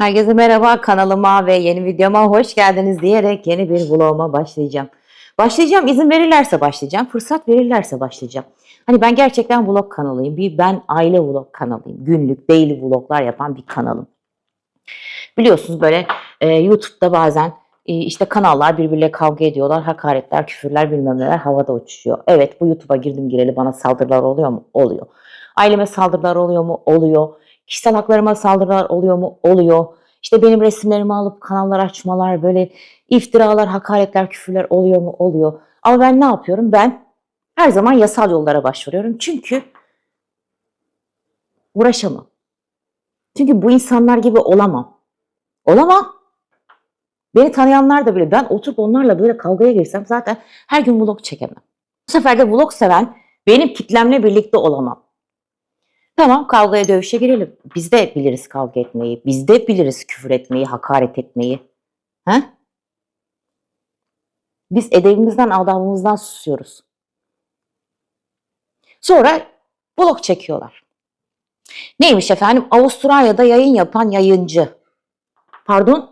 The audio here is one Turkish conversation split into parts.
Herkese merhaba kanalıma ve yeni videoma hoş geldiniz diyerek yeni bir vloguma başlayacağım. Başlayacağım izin verirlerse başlayacağım, fırsat verirlerse başlayacağım. Hani ben gerçekten vlog kanalıyım. Bir ben aile vlog kanalıyım. Günlük, daily vloglar yapan bir kanalım. Biliyorsunuz böyle e, YouTube'da bazen e, işte kanallar birbirleriyle kavga ediyorlar. Hakaretler, küfürler bilmem neler havada uçuşuyor. Evet bu YouTube'a girdim gireli bana saldırılar oluyor mu? Oluyor. Aileme saldırılar oluyor mu? Oluyor. Kişisel haklarıma saldırılar oluyor mu? Oluyor. İşte benim resimlerimi alıp kanallar açmalar, böyle iftiralar, hakaretler, küfürler oluyor mu? Oluyor. Ama ben ne yapıyorum? Ben her zaman yasal yollara başvuruyorum. Çünkü uğraşamam. Çünkü bu insanlar gibi olamam. Olamam. Beni tanıyanlar da bile ben oturup onlarla böyle kavgaya girsem zaten her gün vlog çekemem. Bu sefer de vlog seven benim kitlemle birlikte olamam. Tamam kavgaya dövüşe girelim. Biz de biliriz kavga etmeyi. Biz de biliriz küfür etmeyi, hakaret etmeyi. He? Biz edebimizden, adabımızdan susuyoruz. Sonra blog çekiyorlar. Neymiş efendim? Avustralya'da yayın yapan yayıncı. Pardon?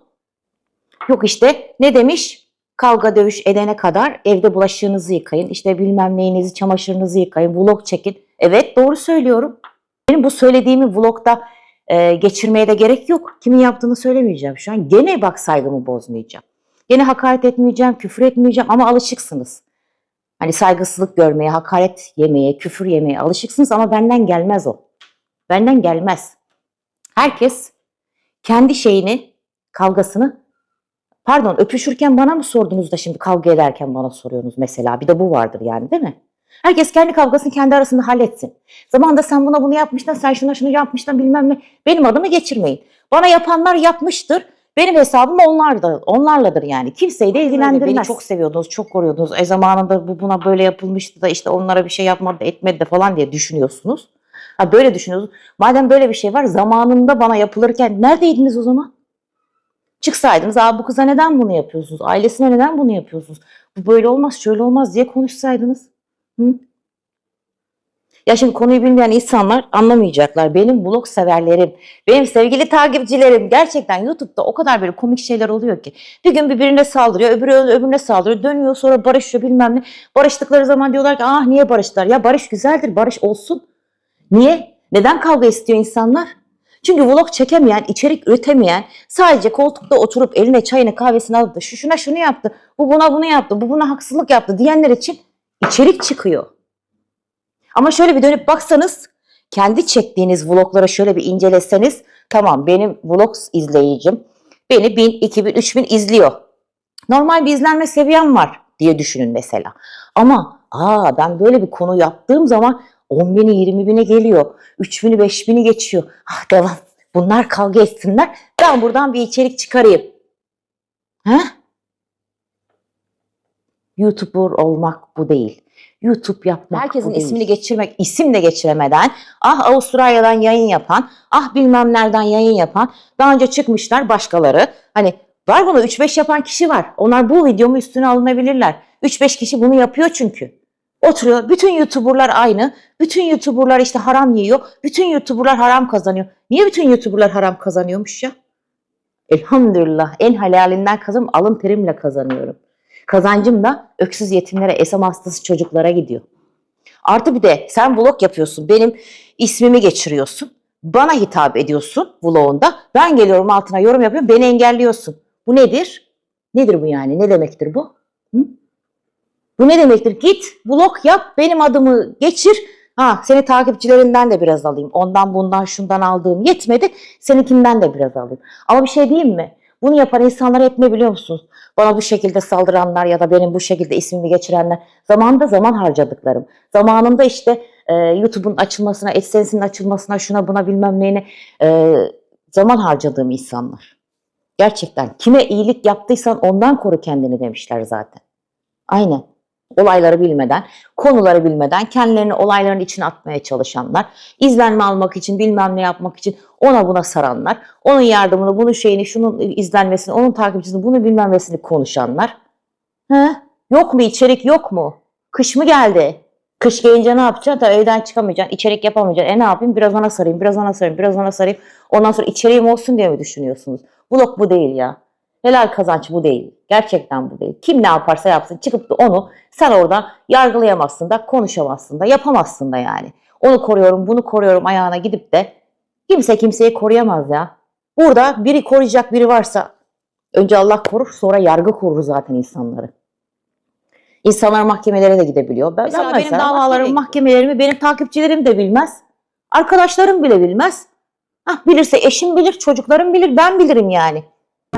Yok işte ne demiş? Kavga dövüş edene kadar evde bulaşığınızı yıkayın. İşte bilmem neyinizi, çamaşırınızı yıkayın. Vlog çekin. Evet doğru söylüyorum. Benim bu söylediğimi vlogda e, geçirmeye de gerek yok. Kimin yaptığını söylemeyeceğim şu an. Gene bak saygımı bozmayacağım. Gene hakaret etmeyeceğim, küfür etmeyeceğim ama alışıksınız. Hani saygısızlık görmeye, hakaret yemeye, küfür yemeye alışıksınız ama benden gelmez o. Benden gelmez. Herkes kendi şeyini, kavgasını Pardon öpüşürken bana mı sordunuz da şimdi kavga ederken bana soruyorsunuz mesela. Bir de bu vardır yani değil mi? Herkes kendi kavgasını kendi arasında halletsin. Zamanında sen buna bunu yapmıştın, sen şuna şunu yapmıştın bilmem ne. Benim adımı geçirmeyin. Bana yapanlar yapmıştır. Benim hesabım onlardır, onlarladır yani. Kimseyi de ilgilendirmez. Beni çok seviyordunuz, çok koruyordunuz. E zamanında bu buna böyle yapılmıştı da işte onlara bir şey yapmadı, etmedi de falan diye düşünüyorsunuz. Ha böyle düşünüyorsunuz. Madem böyle bir şey var zamanında bana yapılırken neredeydiniz o zaman? Çıksaydınız abi bu kıza neden bunu yapıyorsunuz? Ailesine neden bunu yapıyorsunuz? Bu böyle olmaz şöyle olmaz diye konuşsaydınız. Ya şimdi konuyu bilmeyen insanlar anlamayacaklar. Benim blog severlerim, benim sevgili takipçilerim gerçekten YouTube'da o kadar böyle komik şeyler oluyor ki. Bir gün birbirine saldırıyor, öbürü öbürüne saldırıyor, dönüyor sonra barışıyor bilmem ne. Barıştıkları zaman diyorlar ki ah niye barıştılar? Ya barış güzeldir, barış olsun. Niye? Neden kavga istiyor insanlar? Çünkü vlog çekemeyen, içerik üretemeyen, sadece koltukta oturup eline çayını kahvesini alıp da şu şuna şunu yaptı, bu buna bunu yaptı, bu buna haksızlık yaptı diyenler için içerik çıkıyor. Ama şöyle bir dönüp baksanız, kendi çektiğiniz vlogları şöyle bir inceleseniz, tamam benim vlog izleyicim beni 1000, 2000, 3000 izliyor. Normal bir izlenme seviyem var diye düşünün mesela. Ama aa ben böyle bir konu yaptığım zaman 10 bini 20 bine geliyor. 3 bini 5 bini geçiyor. Ah devam. Bunlar kavga etsinler. Ben buradan bir içerik çıkarayım. He? YouTuber olmak bu değil. YouTube yapmak Herkesin bu değil. ismini geçirmek, isim de geçiremeden, ah Avustralya'dan yayın yapan, ah bilmem nereden yayın yapan, daha önce çıkmışlar başkaları. Hani var bunu 3-5 yapan kişi var. Onlar bu videomu üstüne alınabilirler. 3-5 kişi bunu yapıyor çünkü. Oturuyor. Bütün YouTuber'lar aynı. Bütün YouTuber'lar işte haram yiyor. Bütün YouTuber'lar haram kazanıyor. Niye bütün YouTuber'lar haram kazanıyormuş ya? Elhamdülillah en helalinden kazanıyorum. Alın terimle kazanıyorum. Kazancım da öksüz yetimlere, esam hastası çocuklara gidiyor. Artı bir de sen vlog yapıyorsun. Benim ismimi geçiriyorsun. Bana hitap ediyorsun vlogunda. Ben geliyorum altına yorum yapıyorum. Beni engelliyorsun. Bu nedir? Nedir bu yani? Ne demektir bu? Hı? Bu ne demektir? Git vlog yap, benim adımı geçir. Ha, seni takipçilerinden de biraz alayım. Ondan bundan şundan aldığım yetmedi. Seninkinden de biraz alayım. Ama bir şey diyeyim mi? Bunu yapan insanlar hep ne biliyor musunuz? Bana bu şekilde saldıranlar ya da benim bu şekilde ismimi geçirenler zamanında zaman harcadıklarım. Zamanında işte e, YouTube'un açılmasına, AdSense'in açılmasına, şuna buna bilmem neyine e, zaman harcadığım insanlar. Gerçekten kime iyilik yaptıysan ondan koru kendini demişler zaten. Aynen olayları bilmeden, konuları bilmeden kendilerini olayların içine atmaya çalışanlar, izlenme almak için, bilmem ne yapmak için ona buna saranlar, onun yardımını, bunun şeyini, şunun izlenmesini, onun takipçisini, bunu bilmem nesini konuşanlar. He? Yok mu içerik yok mu? Kış mı geldi? Kış gelince ne yapacaksın? Tabii evden çıkamayacaksın, içerik yapamayacaksın. E ne yapayım? Biraz ona sarayım, biraz ona sarayım, biraz ona sarayım. Ondan sonra içeriğim olsun diye mi düşünüyorsunuz? Blog bu değil ya. Helal kazanç bu değil. Gerçekten bu değil. Kim ne yaparsa yapsın çıkıp da onu sen orada yargılayamazsın da konuşamazsın da yapamazsın da yani. Onu koruyorum, bunu koruyorum ayağına gidip de kimse kimseyi koruyamaz ya. Burada biri koruyacak biri varsa önce Allah korur sonra yargı korur zaten insanları. İnsanlar mahkemelere de gidebiliyor. Ben, Mesela ben benim mesela davalarımı, mahkemeye- mahkemelerimi benim takipçilerim de bilmez. Arkadaşlarım bile bilmez. Hah, bilirse eşim bilir, çocuklarım bilir, ben bilirim yani.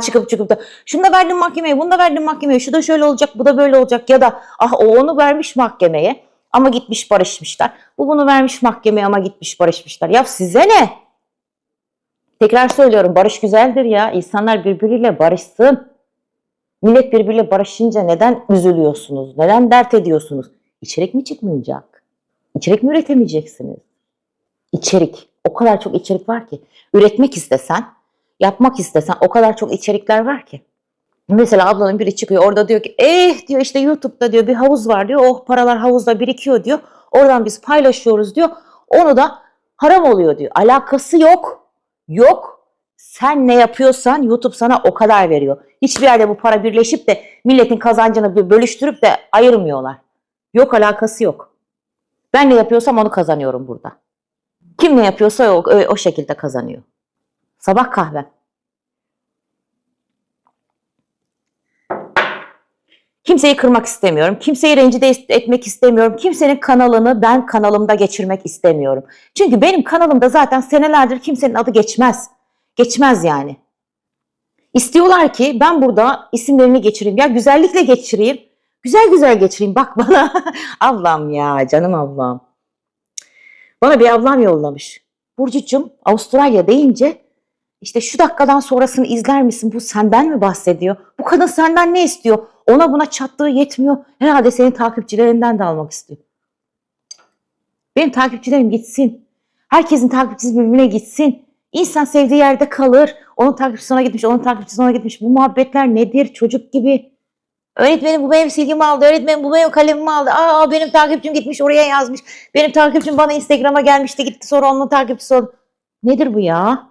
Çıkıp çıkıp da şunu da verdim mahkemeye, bunu da verdim mahkemeye, şu da şöyle olacak, bu da böyle olacak ya da ah o onu vermiş mahkemeye ama gitmiş barışmışlar. Bu bunu vermiş mahkemeye ama gitmiş barışmışlar. Ya size ne? Tekrar söylüyorum barış güzeldir ya. İnsanlar birbiriyle barışsın. Millet birbiriyle barışınca neden üzülüyorsunuz? Neden dert ediyorsunuz? İçerik mi çıkmayacak? İçerik mi üretemeyeceksiniz? İçerik. O kadar çok içerik var ki. Üretmek istesen, yapmak istesen o kadar çok içerikler var ki. Mesela ablanın biri çıkıyor orada diyor ki eh diyor işte YouTube'da diyor bir havuz var diyor. Oh paralar havuzda birikiyor diyor. Oradan biz paylaşıyoruz diyor. Onu da haram oluyor diyor. Alakası yok. Yok. Sen ne yapıyorsan YouTube sana o kadar veriyor. Hiçbir yerde bu para birleşip de milletin kazancını bölüştürüp de ayırmıyorlar. Yok alakası yok. Ben ne yapıyorsam onu kazanıyorum burada. Kim ne yapıyorsa o, o şekilde kazanıyor. Sabah kahvem. Kimseyi kırmak istemiyorum. Kimseyi rencide etmek istemiyorum. Kimsenin kanalını ben kanalımda geçirmek istemiyorum. Çünkü benim kanalımda zaten senelerdir kimsenin adı geçmez. Geçmez yani. İstiyorlar ki ben burada isimlerini geçireyim. Ya güzellikle geçireyim. Güzel güzel geçireyim. Bak bana. ablam ya canım ablam. Bana bir ablam yollamış. Burcucuğum Avustralya deyince işte şu dakikadan sonrasını izler misin? Bu senden mi bahsediyor? Bu kadın senden ne istiyor? Ona buna çattığı yetmiyor. Herhalde senin takipçilerinden de almak istiyor. Benim takipçilerim gitsin. Herkesin takipçisi birbirine gitsin. İnsan sevdiği yerde kalır. Onun takipçisi ona gitmiş, onun takipçisi ona gitmiş. Bu muhabbetler nedir? Çocuk gibi. Öğretmenim bu benim silgimi aldı. Öğretmenim bu benim kalemimi aldı. Aa benim takipçim gitmiş oraya yazmış. Benim takipçim bana Instagram'a gelmişti gitti sonra onun takipçisi oldu. Nedir bu ya?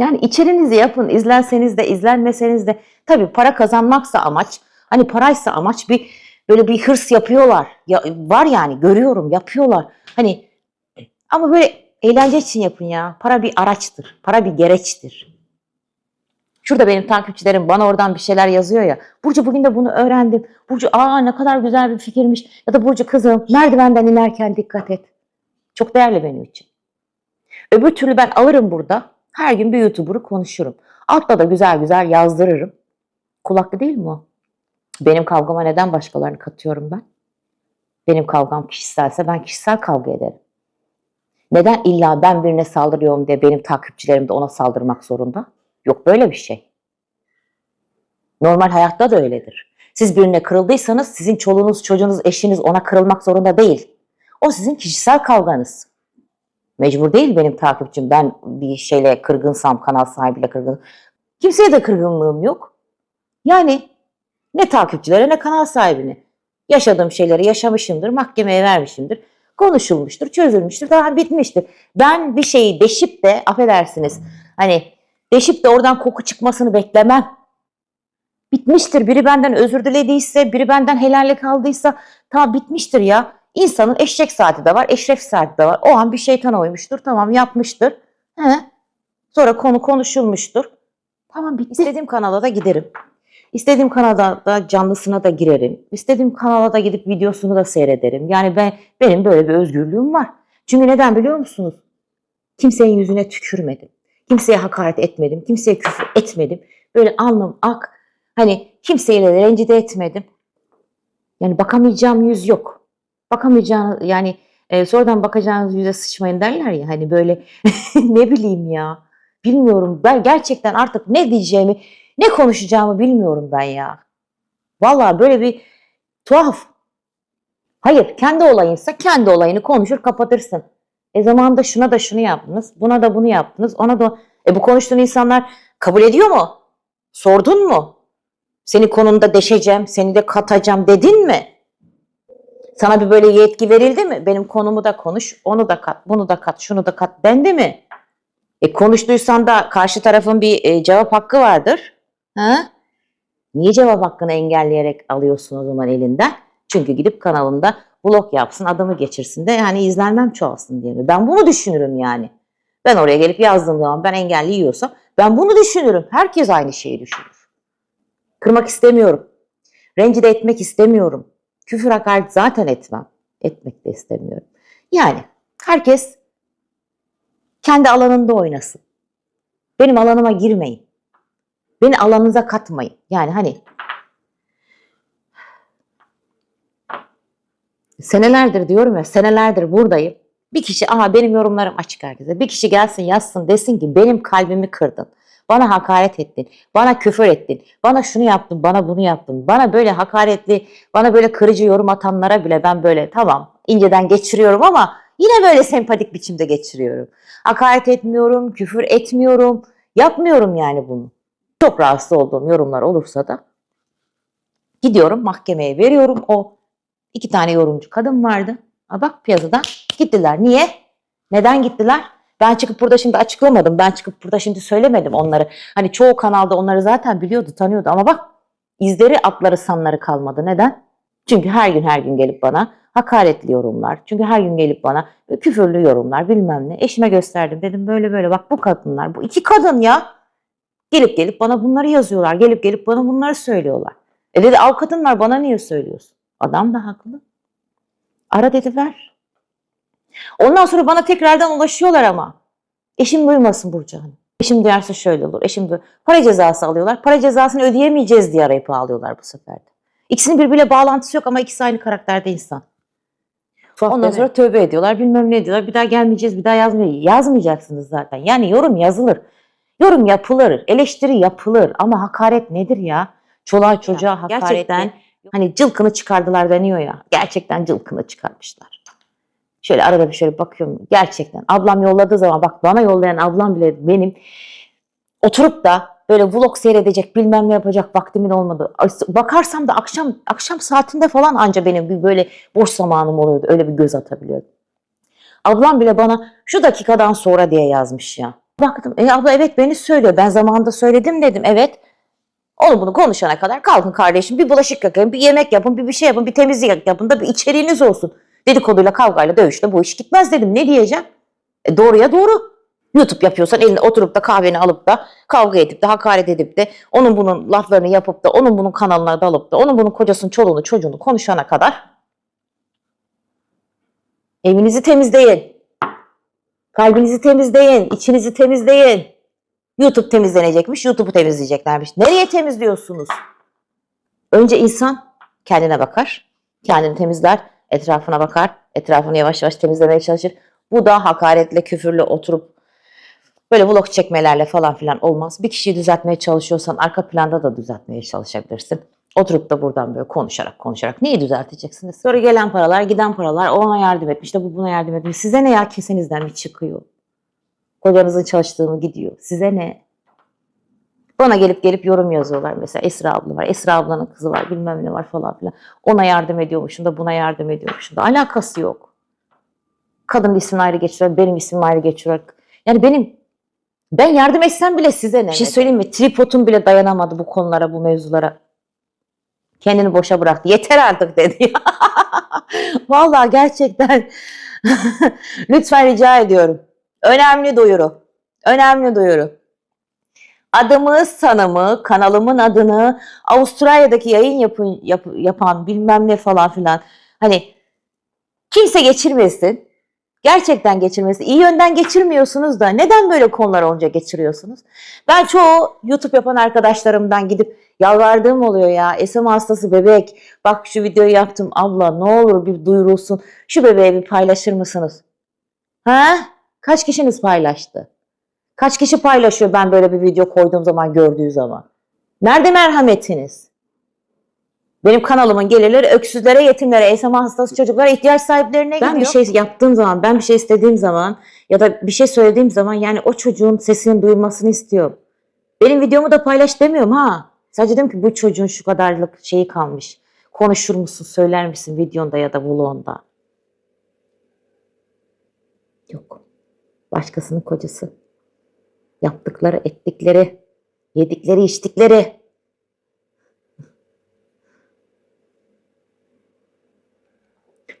Yani içerinizi yapın. izlenseniz de izlenmeseniz de. Tabii para kazanmaksa amaç. Hani paraysa amaç bir böyle bir hırs yapıyorlar. Ya, var yani görüyorum yapıyorlar. Hani ama böyle eğlence için yapın ya. Para bir araçtır. Para bir gereçtir. Şurada benim takipçilerim bana oradan bir şeyler yazıyor ya. Burcu bugün de bunu öğrendim. Burcu aa ne kadar güzel bir fikirmiş. Ya da Burcu kızım merdivenden inerken dikkat et. Çok değerli benim için. Öbür türlü ben alırım burada. Her gün bir YouTuber'ı konuşurum. Altta da güzel güzel yazdırırım. Kulaklı değil mi o? Benim kavgama neden başkalarını katıyorum ben? Benim kavgam kişiselse ben kişisel kavga ederim. Neden illa ben birine saldırıyorum diye benim takipçilerim de ona saldırmak zorunda? Yok böyle bir şey. Normal hayatta da öyledir. Siz birine kırıldıysanız sizin çoluğunuz, çocuğunuz, eşiniz ona kırılmak zorunda değil. O sizin kişisel kavganız. Mecbur değil benim takipçim. Ben bir şeyle kırgınsam, kanal sahibiyle kırgın. Kimseye de kırgınlığım yok. Yani ne takipçilere ne kanal sahibine. Yaşadığım şeyleri yaşamışımdır, mahkemeye vermişimdir. Konuşulmuştur, çözülmüştür, daha bitmiştir. Ben bir şeyi deşip de, affedersiniz, hani deşip de oradan koku çıkmasını beklemem. Bitmiştir. Biri benden özür dilediyse, biri benden helallik aldıysa, ta bitmiştir ya. İnsanın eşek saati de var, eşref saati de var. O an bir şeytana uymuştur, tamam yapmıştır. He. Sonra konu konuşulmuştur. Tamam bitti. İstediğim kanala da giderim. İstediğim kanalda da canlısına da girerim. İstediğim kanala da gidip videosunu da seyrederim. Yani ben benim böyle bir özgürlüğüm var. Çünkü neden biliyor musunuz? Kimsenin yüzüne tükürmedim. Kimseye hakaret etmedim. Kimseye küfür etmedim. Böyle alnım ak. Hani kimseyle de rencide etmedim. Yani bakamayacağım yüz yok. Bakamayacağınız yani e, sonradan bakacağınız yüze sıçmayın derler ya hani böyle ne bileyim ya. Bilmiyorum ben gerçekten artık ne diyeceğimi ne konuşacağımı bilmiyorum ben ya. Vallahi böyle bir tuhaf. Hayır kendi olayınsa kendi olayını konuşur kapatırsın. E zamanında şuna da şunu yaptınız, buna da bunu yaptınız, ona da... E bu konuştuğun insanlar kabul ediyor mu? Sordun mu? Seni konumda deşeceğim, seni de katacağım dedin mi? Sana bir böyle yetki verildi mi? Benim konumu da konuş, onu da kat, bunu da kat, şunu da kat. Bende mi? E konuştuysan da karşı tarafın bir e, cevap hakkı vardır. Ha? Niye cevap hakkını engelleyerek alıyorsun o zaman elinden? Çünkü gidip kanalında vlog yapsın, adamı geçirsin de yani izlenmem çoğalsın diye. Ben bunu düşünürüm yani. Ben oraya gelip yazdığım zaman ben engelli yiyorsam ben bunu düşünürüm. Herkes aynı şeyi düşünür. Kırmak istemiyorum. Rencide etmek istemiyorum. Küfür hakaret zaten etmem. Etmek de istemiyorum. Yani herkes kendi alanında oynasın. Benim alanıma girmeyin. Beni alanınıza katmayın. Yani hani senelerdir diyorum ya senelerdir buradayım. Bir kişi aha benim yorumlarım açık herkese. Bir kişi gelsin yazsın desin ki benim kalbimi kırdın. Bana hakaret ettin. Bana küfür ettin. Bana şunu yaptın, bana bunu yaptın. Bana böyle hakaretli, bana böyle kırıcı yorum atanlara bile ben böyle tamam inceden geçiriyorum ama yine böyle sempatik biçimde geçiriyorum. Hakaret etmiyorum, küfür etmiyorum. Yapmıyorum yani bunu. Çok rahatsız olduğum yorumlar olursa da gidiyorum mahkemeye veriyorum. O iki tane yorumcu kadın vardı. Aa bak piyasada gittiler. Niye? Neden gittiler? Ben çıkıp burada şimdi açıklamadım. Ben çıkıp burada şimdi söylemedim onları. Hani çoğu kanalda onları zaten biliyordu, tanıyordu ama bak izleri, atları, sanları kalmadı. Neden? Çünkü her gün her gün gelip bana hakaretli yorumlar. Çünkü her gün gelip bana küfürlü yorumlar bilmem ne. Eşime gösterdim dedim böyle böyle bak bu kadınlar. Bu iki kadın ya. Gelip gelip bana bunları yazıyorlar. Gelip gelip bana bunları söylüyorlar. E dedi al kadınlar bana niye söylüyorsun? Adam da haklı. Ara dedi ver. Ondan sonra bana tekrardan ulaşıyorlar ama. Eşim duymasın Burcu Hanım. Eşim duyarsa şöyle olur. Eşim duy- Para cezası alıyorlar. Para cezasını ödeyemeyeceğiz diye arayıp ağlıyorlar bu sefer de. İkisinin birbiriyle bağlantısı yok ama ikisi aynı karakterde insan. Ondan sonra tövbe ediyorlar. Bilmem ne diyorlar. Bir daha gelmeyeceğiz. Bir daha yazmayacağız. Yazmayacaksınız zaten. Yani yorum yazılır. Yorum yapılır. Eleştiri yapılır. Ama hakaret nedir ya? Çoluğa çocuğa hakaretten gerçekten hani cılkını çıkardılar deniyor ya. Gerçekten cılkını çıkarmışlar. Şöyle arada bir şöyle bakıyorum. Gerçekten ablam yolladığı zaman bak bana yollayan ablam bile benim oturup da böyle vlog seyredecek bilmem ne yapacak vaktimin olmadı. Bakarsam da akşam akşam saatinde falan anca benim bir böyle boş zamanım oluyordu. Öyle bir göz atabiliyordum. Ablam bile bana şu dakikadan sonra diye yazmış ya. Baktım e abla evet beni söylüyor. Ben zamanında söyledim dedim. Evet. Onu bunu konuşana kadar kalkın kardeşim bir bulaşık yıkayın, bir yemek yapın, bir bir şey yapın, bir temizlik yapın da bir içeriğiniz olsun. Dedikoduyla, kavgayla, dövüşle bu iş gitmez dedim. Ne diyeceğim? E doğruya doğru. YouTube yapıyorsan eline oturup da kahveni alıp da kavga edip de hakaret edip de onun bunun laflarını yapıp da onun bunun kanalına dalıp da onun bunun kocasını, çoluğunu, çocuğunu konuşana kadar evinizi temizleyin. Kalbinizi temizleyin, içinizi temizleyin. YouTube temizlenecekmiş, YouTube'u temizleyeceklermiş. Nereye temizliyorsunuz? Önce insan kendine bakar, kendini temizler, etrafına bakar, etrafını yavaş yavaş temizlemeye çalışır. Bu da hakaretle, küfürle oturup böyle vlog çekmelerle falan filan olmaz. Bir kişiyi düzeltmeye çalışıyorsan arka planda da düzeltmeye çalışabilirsin. Oturup da buradan böyle konuşarak konuşarak neyi düzelteceksiniz? Sonra gelen paralar, giden paralar, o ona yardım etmiş de bu buna yardım etmiş. Size ne ya kesenizden mi çıkıyor? Kocanızın çalıştığı mı gidiyor? Size ne? Bana gelip gelip yorum yazıyorlar mesela Esra abla var, Esra ablanın kızı var, bilmem ne var falan filan. Ona yardım ediyormuşum da buna yardım ediyormuşum da alakası yok. Kadın ismini ayrı geçiriyor, benim ismimi ayrı geçiriyor. Yani benim ben yardım etsem bile size ne? Bir şey söyleyeyim mi? Tripodum bile dayanamadı bu konulara, bu mevzulara. Kendini boşa bıraktı. Yeter artık dedi. Vallahi gerçekten lütfen rica ediyorum. Önemli duyuru. Önemli duyuru. Adımı, sanımı, kanalımın adını Avustralya'daki yayın yapı- yap- yapan bilmem ne falan filan. Hani kimse geçirmesin. Gerçekten geçirmesin. İyi yönden geçirmiyorsunuz da neden böyle konular olunca geçiriyorsunuz? Ben çoğu YouTube yapan arkadaşlarımdan gidip yalvardığım oluyor ya. SM hastası bebek. Bak şu videoyu yaptım abla ne olur bir duyurulsun. Şu bebeği bir paylaşır mısınız? Ha? Kaç kişiniz paylaştı? Kaç kişi paylaşıyor ben böyle bir video koyduğum zaman gördüğü zaman? Nerede merhametiniz? Benim kanalımın gelirleri öksüzlere, yetimlere, SMA hastası çocuklara, ihtiyaç sahiplerine gidiyor. Ben bir şey yaptığım zaman, ben bir şey istediğim zaman ya da bir şey söylediğim zaman yani o çocuğun sesinin duyulmasını istiyorum. Benim videomu da paylaş demiyorum ha. Sadece dedim ki bu çocuğun şu kadarlık şeyi kalmış. konuşur musun, söyler misin videonda ya da vlogunda? Yok. Başkasının kocası. Yaptıkları, ettikleri, yedikleri, içtikleri.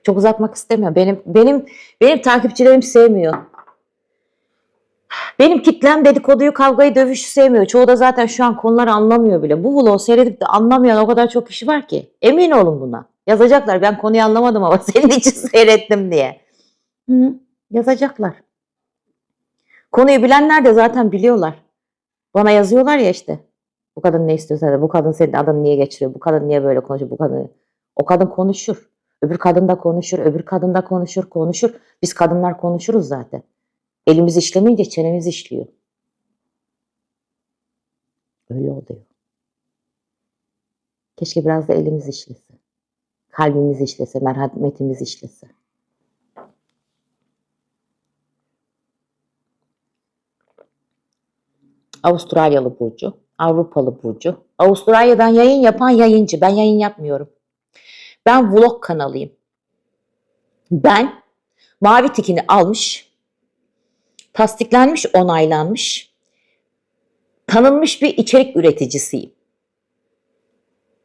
Çok uzatmak istemiyorum. Benim benim benim takipçilerim sevmiyor. Benim kitlem dedikoduyu, kavgayı, dövüşü sevmiyor. Çoğu da zaten şu an konuları anlamıyor bile. Bu vlogu seyredip de anlamayan o kadar çok kişi var ki. Emin olun buna. Yazacaklar ben konuyu anlamadım ama senin için seyrettim diye. Hı, yazacaklar. Konuyu bilenler de zaten biliyorlar. Bana yazıyorlar ya işte. Bu kadın ne istiyorsa bu kadın senin adını niye geçiriyor? Bu kadın niye böyle konuşuyor? Bu kadın o kadın konuşur. Öbür kadın da konuşur, öbür kadın da konuşur, konuşur. Biz kadınlar konuşuruz zaten. Elimiz işlemeyince çenemiz işliyor. Öyle oluyor. Keşke biraz da elimiz işlese. Kalbimiz işlese, merhametimiz işlese. Avustralyalı Burcu, Avrupalı Burcu. Avustralya'dan yayın yapan yayıncı. Ben yayın yapmıyorum. Ben vlog kanalıyım. Ben mavi tikini almış, tasdiklenmiş, onaylanmış, tanınmış bir içerik üreticisiyim.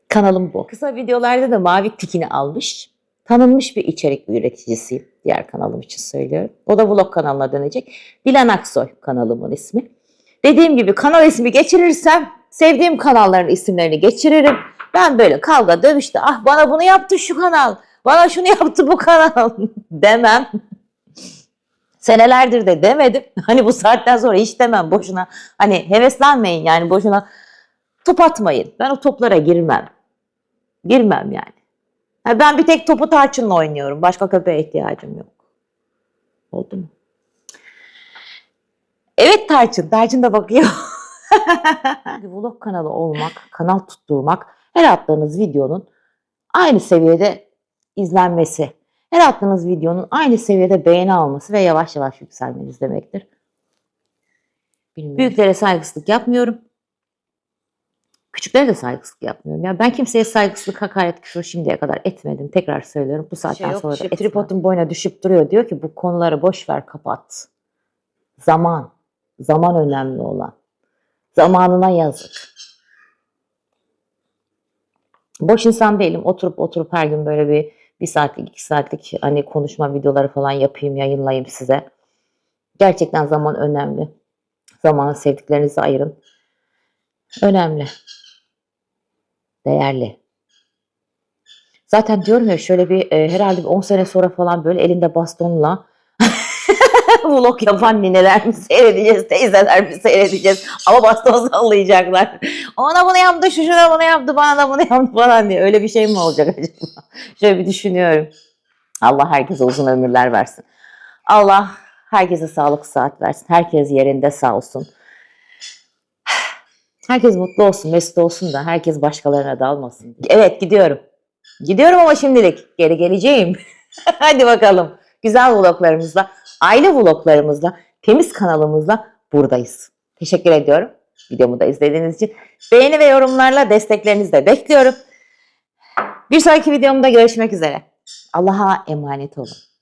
Kanalım bu. Kısa videolarda da mavi tikini almış, tanınmış bir içerik üreticisiyim. Diğer kanalım için söylüyorum. O da vlog kanalına dönecek. Dilan Aksoy kanalımın ismi. Dediğim gibi kanal ismi geçirirsem sevdiğim kanalların isimlerini geçiririm. Ben böyle kavga dövüşte ah bana bunu yaptı şu kanal, bana şunu yaptı bu kanal demem. Senelerdir de demedim. Hani bu saatten sonra hiç demem boşuna. Hani heveslenmeyin yani boşuna top atmayın. Ben o toplara girmem. Girmem yani. Ha, Ben bir tek topu tarçınla oynuyorum. Başka köpeğe ihtiyacım yok. Oldu mu? Tarçın. Tarçın da bakıyor. Vlog kanalı olmak, kanal tutturmak, her attığınız videonun aynı seviyede izlenmesi, her attığınız videonun aynı seviyede beğeni alması ve yavaş yavaş yükselmeniz demektir. Büyüklere saygısızlık yapmıyorum. Küçüklere de saygısızlık yapmıyorum. Ya ben kimseye saygısızlık, hakaret, küfür şimdiye kadar etmedim. Tekrar söylüyorum. Bu saatten Şey yok, sonra da etme. tripodun boyuna düşüp duruyor. Diyor ki bu konuları boş ver, kapat. Zaman. Zaman önemli olan. Zamanına yazık. Boş insan değilim. Oturup oturup her gün böyle bir bir saatlik, iki saatlik hani konuşma videoları falan yapayım, yayınlayayım size. Gerçekten zaman önemli. Zamanı sevdiklerinize ayırın. Önemli. Değerli. Zaten diyorum ya şöyle bir e, herhalde bir 10 sene sonra falan böyle elinde bastonla vlog yapan nineler mi seyredeceğiz, teyzeler mi seyredeceğiz ama baston sallayacaklar. Ona bunu yaptı, şu şuna bunu yaptı, bana da bunu yaptı falan diye. Öyle bir şey mi olacak acaba? Şöyle bir düşünüyorum. Allah herkese uzun ömürler versin. Allah herkese sağlık saat versin. Herkes yerinde sağ olsun. Herkes mutlu olsun, mesut olsun da herkes başkalarına dalmasın. Evet gidiyorum. Gidiyorum ama şimdilik geri geleceğim. Hadi bakalım. Güzel vloglarımızla, aile vloglarımızla, temiz kanalımızla buradayız. Teşekkür ediyorum videomu da izlediğiniz için. Beğeni ve yorumlarla desteklerinizi de bekliyorum. Bir sonraki videomda görüşmek üzere. Allah'a emanet olun.